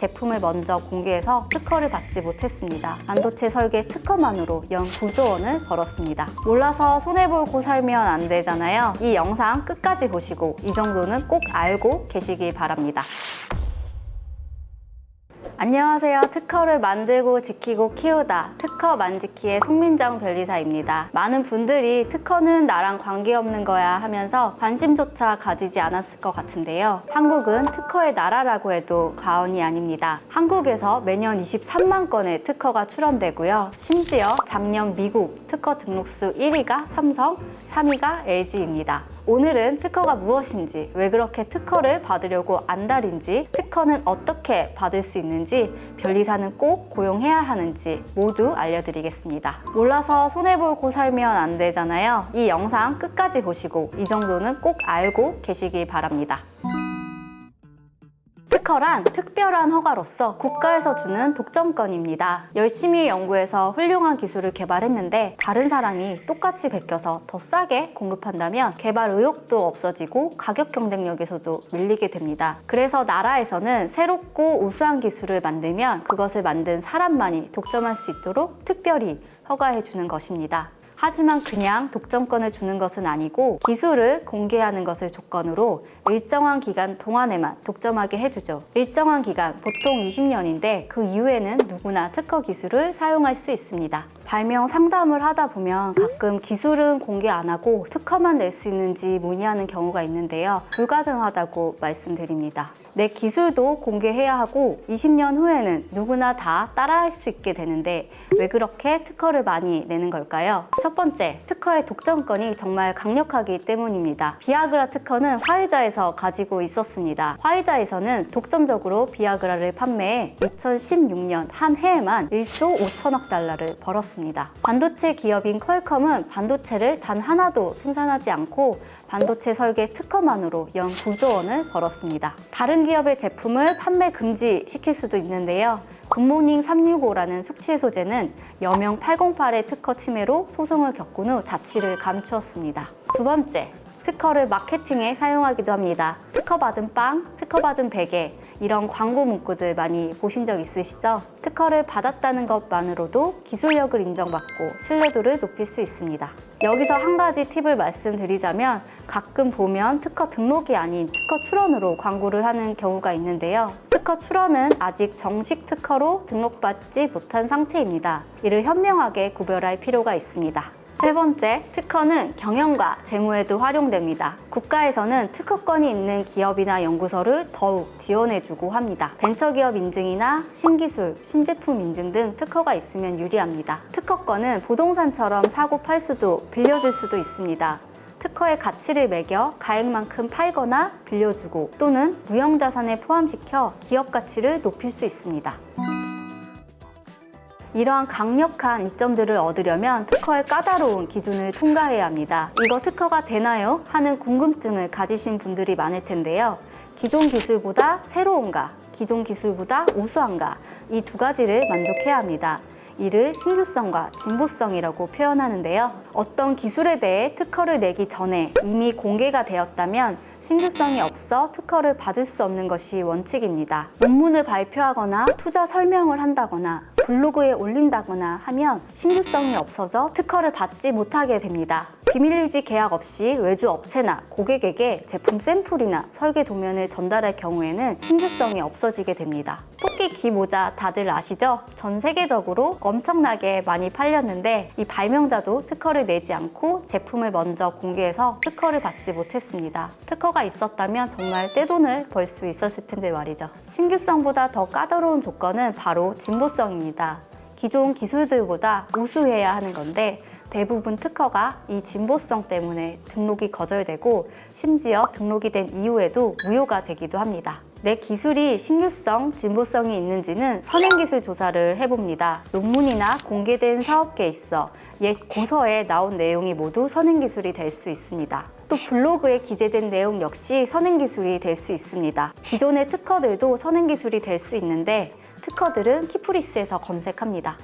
제품을 먼저 공개해서 특허를 받지 못했습니다. 반도체 설계 특허만으로 연 9조 원을 벌었습니다. 몰라서 손해보고 살면 안 되잖아요. 이 영상 끝까지 보시고 이 정도는 꼭 알고 계시길 바랍니다. 안녕하세요. 특허를 만들고 지키고 키우다 특허 만지키의 송민정 변리사입니다. 많은 분들이 특허는 나랑 관계없는 거야 하면서 관심조차 가지지 않았을 것 같은데요. 한국은 특허의 나라라고 해도 과언이 아닙니다. 한국에서 매년 23만 건의 특허가 출원되고요. 심지어 작년 미국 특허 등록수 1위가 삼성, 3위가 LG입니다. 오늘은 특허가 무엇인지, 왜 그렇게 특허를 받으려고 안달인지, 특허는 어떻게 받을 수 있는지, 변리사는 꼭 고용해야 하는지 모두 알려드리겠습니다. 몰라서 손해보고 살면 안 되잖아요. 이 영상 끝까지 보시고 이 정도는 꼭 알고 계시길 바랍니다. 특허란 특별한 허가로서 국가에서 주는 독점권입니다. 열심히 연구해서 훌륭한 기술을 개발했는데 다른 사람이 똑같이 베껴서 더 싸게 공급한다면 개발 의욕도 없어지고 가격 경쟁력에서도 밀리게 됩니다. 그래서 나라에서는 새롭고 우수한 기술을 만들면 그것을 만든 사람만이 독점할 수 있도록 특별히 허가해 주는 것입니다. 하지만 그냥 독점권을 주는 것은 아니고 기술을 공개하는 것을 조건으로 일정한 기간 동안에만 독점하게 해주죠. 일정한 기간, 보통 20년인데 그 이후에는 누구나 특허 기술을 사용할 수 있습니다. 발명 상담을 하다 보면 가끔 기술은 공개 안 하고 특허만 낼 수 있는지 문의하는 경우가 있는데요. 불가능하다고 말씀드립니다. 내 기술도 공개해야 하고 20년 후에는 누구나 다 따라할 수 있게 되는데 왜 그렇게 특허를 많이 내는 걸까요? 첫 번째, 특허의 독점권이 정말 강력하기 때문입니다. 비아그라 특허는 화이자에서 가지고 있었습니다. 화이자에서는 독점적으로 비아그라를 판매해 2016년 한 해에만 1조 5천억 달러를 벌었습니다. 반도체 기업인 퀄컴은 반도체를 단 하나도 생산하지 않고 반도체 설계 특허만으로 연 9조 원을 벌었습니다. 다른 기업의 제품을 판매 금지시킬 수도 있는데요. 굿모닝 365라는 숙취 소재는 여명 808의 특허 침해로 소송을 겪은 후 자취를 감추었습니다. 두 번째, 특허를 마케팅에 사용하기도 합니다. 특허 받은 빵, 특허 받은 베개, 이런 광고 문구들 많이 보신 적 있으시죠? 특허를 받았다는 것만으로도 기술력을 인정받고 신뢰도를 높일 수 있습니다. 여기서 한 가지 팁을 말씀드리자면 가끔 보면 특허 등록이 아닌 특허 출원으로 광고를 하는 경우가 있는데요. 특허 출원은 아직 정식 특허로 등록받지 못한 상태입니다. 이를 현명하게 구별할 필요가 있습니다. 세 번째, 특허는 경영과 재무에도 활용됩니다. 국가에서는 특허권이 있는 기업이나 연구소를 더욱 지원해주고 합니다. 벤처기업 인증이나 신기술, 신제품 인증 등 특허가 있으면 유리합니다. 특허권은 부동산처럼 사고 팔 수도 빌려줄 수도 있습니다. 특허의 가치를 매겨 가액만큼 팔거나 빌려주고 또는 무형자산에 포함시켜 기업 가치를 높일 수 있습니다. 이러한 강력한 이점들을 얻으려면 특허의 까다로운 기준을 통과해야 합니다. 이거 특허가 되나요? 하는 궁금증을 가지신 분들이 많을 텐데요. 기존 기술보다 새로운가, 기존 기술보다 우수한가, 이 두 가지를 만족해야 합니다. 이를 신규성과 진보성이라고 표현하는데요. 어떤 기술에 대해 특허를 내기 전에 이미 공개가 되었다면 신규성이 없어 특허를 받을 수 없는 것이 원칙입니다. 논문을 발표하거나 투자 설명을 한다거나 블로그에 올린다거나 하면 신규성이 없어져 특허를 받지 못하게 됩니다. 비밀 유지 계약 없이 외주 업체나 고객에게 제품 샘플이나 설계 도면을 전달할 경우에는 신규성이 없어지게 됩니다. 토끼 귀 모자 다들 아시죠? 전 세계적으로 엄청나게 많이 팔렸는데 이 발명자도 특허를 내지 않고 제품을 먼저 공개해서 특허를 받지 못했습니다. 특허가 있었다면 정말 떼돈을 벌 수 있었을 텐데 말이죠. 신규성보다 더 까다로운 조건은 바로 진보성입니다. 기존 기술들보다 우수해야 하는 건데 대부분 특허가 이 진보성 때문에 등록이 거절되고 심지어 등록이 된 이후에도 무효가 되기도 합니다. 내 기술이 신규성, 진보성이 있는지는 선행기술 조사를 해봅니다. 논문이나 공개된 사업계에 있어 옛 고서에 나온 내용이 모두 선행기술이 될 수 있습니다. 또 블로그에 기재된 내용 역시 선행기술이 될 수 있습니다. 기존의 특허들도 선행기술이 될 수 있는데 특허들은 키프리스에서 검색합니다.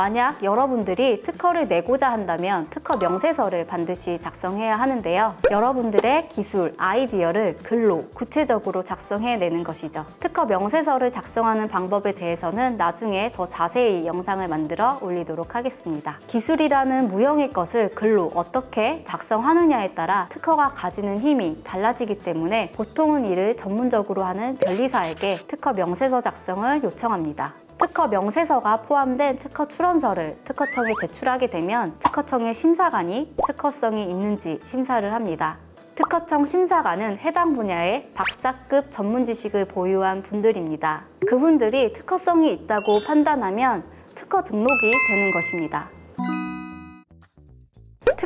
만약 여러분들이 특허를 내고자 한다면 특허 명세서를 반드시 작성해야 하는데요. 여러분들의 기술, 아이디어를 글로 구체적으로 작성해내는 것이죠. 특허 명세서를 작성하는 방법에 대해서는 나중에 더 자세히 영상을 만들어 올리도록 하겠습니다. 기술이라는 무형의 것을 글로 어떻게 작성하느냐에 따라 특허가 가지는 힘이 달라지기 때문에 보통은 이를 전문적으로 하는 변리사에게 특허 명세서 작성을 요청합니다. 특허 명세서가 포함된 특허 출원서를 특허청에 제출하게 되면 특허청의 심사관이 특허성이 있는지 심사를 합니다. 특허청 심사관은 해당 분야의 박사급 전문 지식을 보유한 분들입니다. 그분들이 특허성이 있다고 판단하면 특허 등록이 되는 것입니다.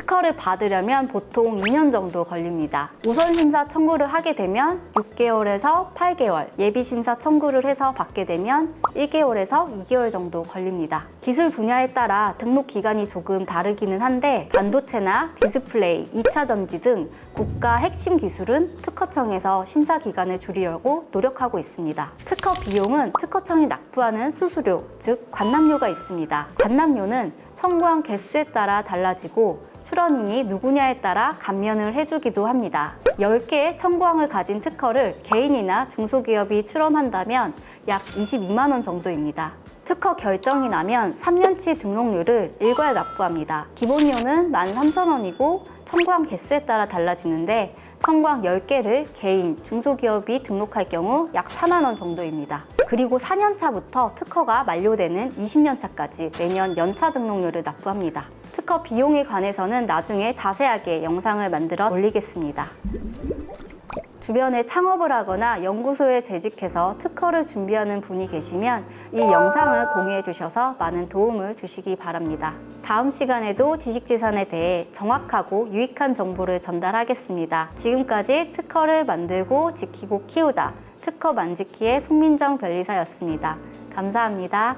특허를 받으려면 보통 2년 정도 걸립니다. 우선 심사 청구를 하게 되면 6개월에서 8개월, 예비 심사 청구를 해서 받게 되면 1개월에서 2개월 정도 걸립니다. 기술 분야에 따라 등록 기간이 조금 다르기는 한데 반도체나 디스플레이, 2차 전지 등 국가 핵심 기술은 특허청에서 심사 기간을 줄이려고 노력하고 있습니다. 특허 비용은 특허청이 납부하는 수수료, 즉 관람료가 있습니다. 관람료는 청구한 개수에 따라 달라지고 출원인이 누구냐에 따라 감면을 해주기도 합니다. 10개의 청구항을 가진 특허를 개인이나 중소기업이 출원한다면 약 22만 원 정도입니다. 특허 결정이 나면 3년치 등록료를 일괄 납부합니다. 기본료는 13,000원이고 청구항 개수에 따라 달라지는데 청구항 10개를 개인, 중소기업이 등록할 경우 약 4만 원 정도입니다. 그리고 4년차부터 특허가 만료되는 20년차까지 매년 연차 등록료를 납부합니다. 특허 비용에 관해서는 나중에 자세하게 영상을 만들어 올리겠습니다. 주변에 창업을 하거나 연구소에 재직해서 특허를 준비하는 분이 계시면 이 영상을 공유해 주셔서 많은 도움을 주시기 바랍니다. 다음 시간에도 지식재산에 대해 정확하고 유익한 정보를 전달하겠습니다. 지금까지 특허를 만들고 지키고 키우다 특허 만지키의 송민정 변리사였습니다. 감사합니다.